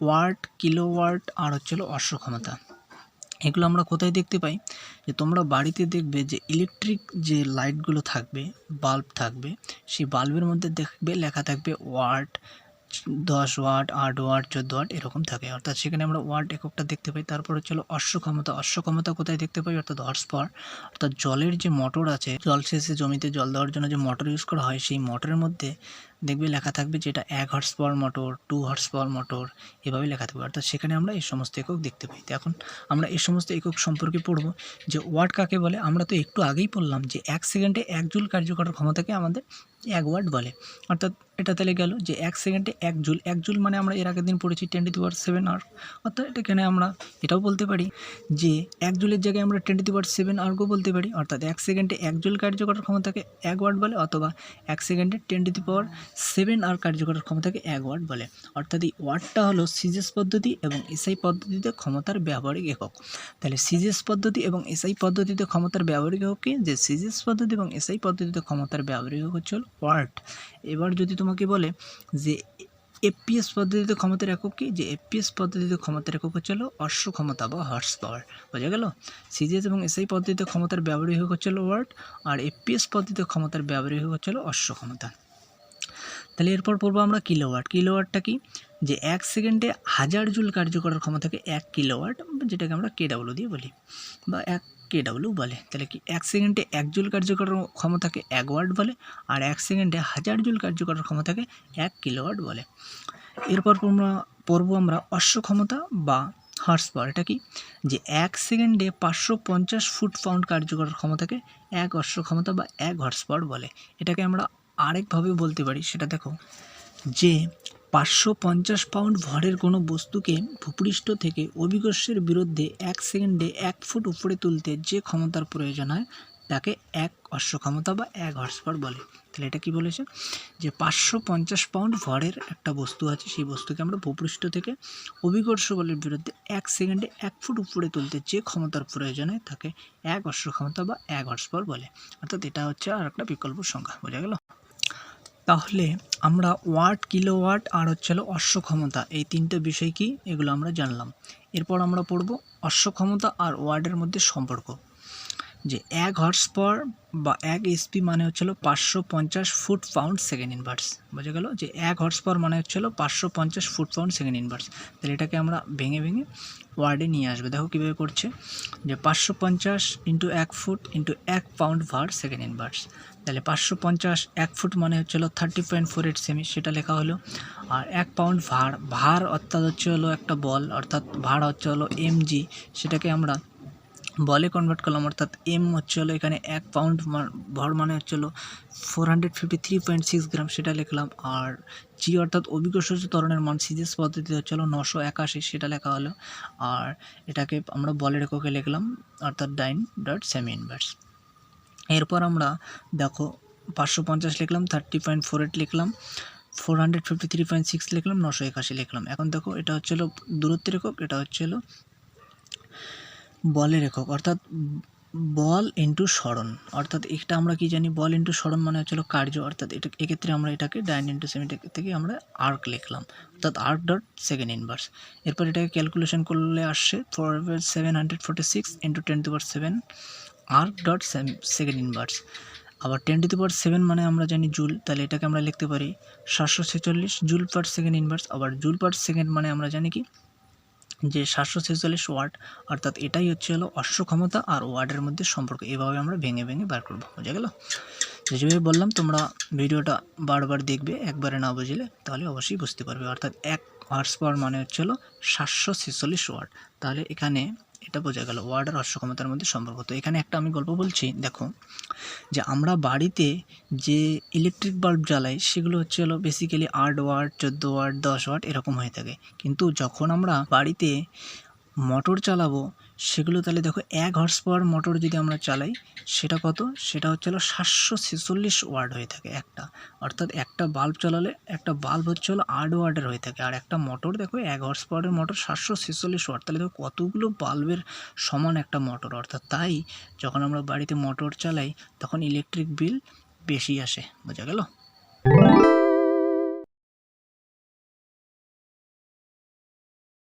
Watt, kilowatt আর হচ্ছে হলো অশ্ব ক্ষমতা। এগুলো আমরা কোথায় দেখতে পাই? যে তোমরা বাড়িতে দেখবে যে ইলেকট্রিক যে লাইটগুলো থাকবে বাল্ব থাকবে, সেই বাল্বের মধ্যে দেখবে, লেখা থাকবে ওয়াট দশ ওয়াট, আট ওয়াট, চোদ্দ ওয়াট এরকম থাকে। অর্থাৎ সেখানে আমরা ওয়াট এককটা দেখতে পাই। তারপর হচ্ছে হলো অশ্ব ক্ষমতা অশ্ব ক্ষমতা কোথায় দেখতে পাই? অর্থাৎ হর্স পাওয়ার অর্থাৎ জলের যে মোটর আছে, জল শেষে জমিতে জল দেওয়ার জন্য যে মোটর ইউজ করা হয়, সেই মোটরের মধ্যে দেখবে লেখা থাকবে যে এটা এক horsepower motor, two horsepower motor এভাবে লেখা থাকবে। অর্থাৎ সেখানে আমরা এই সমস্ত একক দেখতে পাই। তো এখন আমরা এই সমস্ত একক সম্পর্কে পড়ব যে ওয়াট কাকে বলে? আমরা তো একটু আগেই পড়লাম যে এক সেকেন্ডে এক জুল কার্য করার ক্ষমতাকে আমাদের এক ওয়াট বলে। অর্থাৎ এটা তাহলে গেল যে এক সেকেন্ডে এক জুল। এক জুল মানে আমরা এর আগের দিন পড়েছি টেন টু পাওয়ার সেভেন আর অর্থাৎ এখানে আমরা এটাও বলতে পারি যে এক জুলের জায়গায় আমরা টেন টু পাওয়ার সেভেন আর্গও বলতে পারি। অর্থাৎ এক সেকেন্ডে এক জুল কার্য করার ক্ষমতাকে এক ওয়াট বলে অথবা এক সেকেন্ডে টেন টু পাওয়ার সেভেন আর কার্য করার ক্ষমতাকে এক ওয়াট বলে। অর্থাৎ এই ওয়াটটা হলো সিজেস পদ্ধতি এবং এসআই পদ্ধতিতে ক্ষমতার ব্যবহারিক একক। তাহলে সিজেস পদ্ধতি এবং এসআই পদ্ধতিতে ক্ষমতার ব্যবহারিক একক কি? যে সিজেস পদ্ধতি এবং এসআই পদ্ধতিতে ক্ষমতার ব্যবহারিক একক হচ্ছে ওয়াট এবার যদি তোমাকে বলে যে এপিএস পদ্ধতিতে ক্ষমতার একক কি? যে এপিএস পদ্ধতিতে ক্ষমতার একক হচ্ছে অশ্ব ক্ষমতা বা হর্স পাওয়ার। বোঝা গেল? সিজিএস এবং এসআই পদ্ধতিতে ক্ষমতার একক হচ্ছে হলো ওয়াট, আর এপিএস পদ্ধতিতে ক্ষমতার ব্যবহারিক একক হচ্ছে হলো অশ্ব ক্ষমতা। তাহলে এরপর পড়ব আমরা কিলোওয়াট। কিলোওয়াটটা কি? যে, এক সেকেন্ডে হাজার জুল কার্য করার ক্ষমতাকে এক কিলোওয়াট, যেটাকে আমরা কে ডাব্লু দিয়ে বলি। বা এক কে ডাব্লু বলে। তাহলে কি এক সেকেন্ডে এক জুল কার্য করার ক্ষমতাকে এক ওয়াট বলে, আর এক সেকেন্ডে হাজার জুল কার্য করার ক্ষমতাকে এক কিলোওয়াট বলে। এরপর পড়ব আমরা অশ্ব ক্ষমতা বা হর্স পাওয়ার এটা কি? যে এক সেকেন্ডে পাঁচশো পঞ্চাশ ফুট পাউন্ড কার্য করার ক্ষমতাকে এক অশ্ব ক্ষমতা বা এক হর্স পাওয়ার বলে। এটাকে আমরা আরেকভাবে বলতে পারি। সেটা দেখো, যে পাঁচশো পঞ্চাশ পাউন্ড ভরের কোনো বস্তুকে ভূপৃষ্ঠ থেকে অভিকর্ষের বিরুদ্ধে এক সেকেন্ডে এক ফুট উপরে তুলতে যে ক্ষমতার প্রয়োজন হয়, তাকে এক অশ্ব ক্ষমতা বা এক হর্সপাওয়ার বলে। তাহলে এটা কি বলেছে? যে পাঁচশো পঞ্চাশ পাউন্ড ভরের একটা বস্তু আছে, সেই বস্তুকে আমরা ভূপৃষ্ঠ থেকে অভিকর্ষ বলের বিরুদ্ধে এক সেকেন্ডে এক ফুট উপরে তুলতে যে ক্ষমতার প্রয়োজন হয়, তাকে এক অশ্ব ক্ষমতা বা এক হর্সপাওয়ার বলে। অর্থাৎ এটা হচ্ছে আর একটা বিকল্প সংখ্যা, বোঝা গেল? তাহলে আমরা ওয়াট কিলো ওয়াট আর হচ্ছে হলো অশ্ব ক্ষমতা এই তিনটে বিষয় কি? এগুলো আমরা জানলাম। এরপর আমরা পড়ব অশ্ব ক্ষমতা আর ওয়ার্ডের মধ্যে সম্পর্ক। যে এক হর্স পাওয়ার বা এক এসপি মানে হচ্ছিল পাঁচশো পঞ্চাশ ফুট পাউন্ড সেকেন্ড ইনভার্স বোঝা গেল? যে এক হর্স পাওয়ার মানে হচ্ছিল পাঁচশো পঞ্চাশ ফুট পাউন্ড সেকেন্ড ইনভার্স তাহলে এটাকে আমরা ভেঙে ভেঙে ওয়ার্ডে নিয়ে আসবে। দেখো কীভাবে করছে। যে পাঁচশো পঞ্চাশ ইন্টু এক ফুট ইন্টু এক পাউন্ড ভার সেকেন্ড ইনভার্স তাহলে পাঁচশো পঞ্চাশ, এক ফুট মানে হচ্ছিল থার্টি পয়েন্ট ফোর এইট সেমি সেটা লেখা হলো। আর এক পাউন্ড ভার ভার অর্থাৎ হচ্ছে হলো একটা বল, অর্থাৎ ভার হচ্ছে হলো এমজি সেটাকে আমরা বলে কনভার্ট করলাম, অর্থাৎ এম হচ্ছে হলো এখানে এক পাউন্ড ভর মানে হচ্ছে হলো four hundred fifty three point six gram সেটা লিখলাম। আর জি অর্থাৎ অভিকর্ষ ত্বরণের মান সিজিএস পদ্ধতিতে হচ্ছে হলো নশো একাশি, সেটা লেখা হলো। আর এটাকে আমরা বলের এককে লিখলাম, অর্থাৎ ডাইন ডট সেমি ইনভার্স এরপর আমরা দেখো পাঁচশো পঞ্চাশ লিখলাম থার্টি পয়েন্ট ফোর এইট লিখলাম four hundred fifty three point six লিখলাম, নশো একাশি লিখলাম। এখন দেখো এটা হচ্ছে হলো দূরত্বের একক, এটা হচ্ছে হলো বলের একক, অর্থাৎ বল ইন্টু স্মরণ অর্থাৎ এটা আমরা কি জানি? বল ইন্টু স্মরণ মানে হচ্ছিল কার্য। অর্থাৎ এটা এক্ষেত্রে আমরা এটাকে ডাইন ইন্টু সেমি থেকে আমরা আর্ক লিখলাম। অর্থাৎ আর্ক ডট সেকেন্ড ইনভার্স এরপর এটাকে ক্যালকুলেশন করলে আসছে four seven hundred forty six into ten to seven erg dot second inverse আবার টেন টু পাওয়ার সেভেন মানে আমরা জানি জুল তাহলে এটাকে আমরা লিখতে পারি সাতশো ছেচল্লিশ জুল পার সেকেন্ড ইনভার্স আবার জুল পার সেকেন্ড মানে আমরা জানি কি? যে সাতশো ছেচল্লিশ ওয়াট অর্থাৎ এটাই হচ্ছে হলো অশ্ব ক্ষমতা আর ওয়ার্ডের মধ্যে সম্পর্ক, এভাবে আমরা ভেঙে ভেঙে বার করব, বুঝা গেল? যেভাবে বললাম, তোমরা ভিডিওটা বারবার দেখবে, একবারে না বুঝলে, তাহলে অবশ্যই বুঝতে পারবে। অর্থাৎ এক হর্স পাওয়ার মানে হচ্ছে হলো সাতশো ছেচল্লিশ ওয়াট তাহলে এখানে এটা বোঝা গেল ওয়ার্ড আর মধ্যে সম্পর্ক। তো এখানে একটা আমি গল্প বলছি, দেখো, যে আমরা বাড়িতে যে ইলেকট্রিক বাল্ব জ্বালাই, সেগুলো হচ্ছে হলো বেসিক্যালি আট ওয়াট চোদ্দ ওয়াট দশ ওয়াট এরকম হয়ে থাকে। কিন্তু যখন আমরা বাড়িতে মোটর চালাবো সেগুলো তাহলে দেখো এক হর্স পাওয়ার মোটর যদি আমরা চালাই, সেটা কত? সেটা হচ্ছে হলো সাতশো ছেচল্লিশ ওয়ার্ড হয়ে থাকে একটা। অর্থাৎ একটা বাল্ব চালালে, একটা বাল্ব হচ্ছে হলো আট ওয়ার্ডের হয়ে থাকে। আর একটা মোটর দেখো এক হর্স পাওয়ারের মোটর সাতশো ছেচল্লিশ ওয়ার্ড তাহলে দেখো কতগুলো বাল্বের সমান একটা মোটর অর্থাৎ তাই যখন আমরা বাড়িতে মোটর চালাই, তখন ইলেকট্রিক বিল বেশি আসে। বোঝা গেল?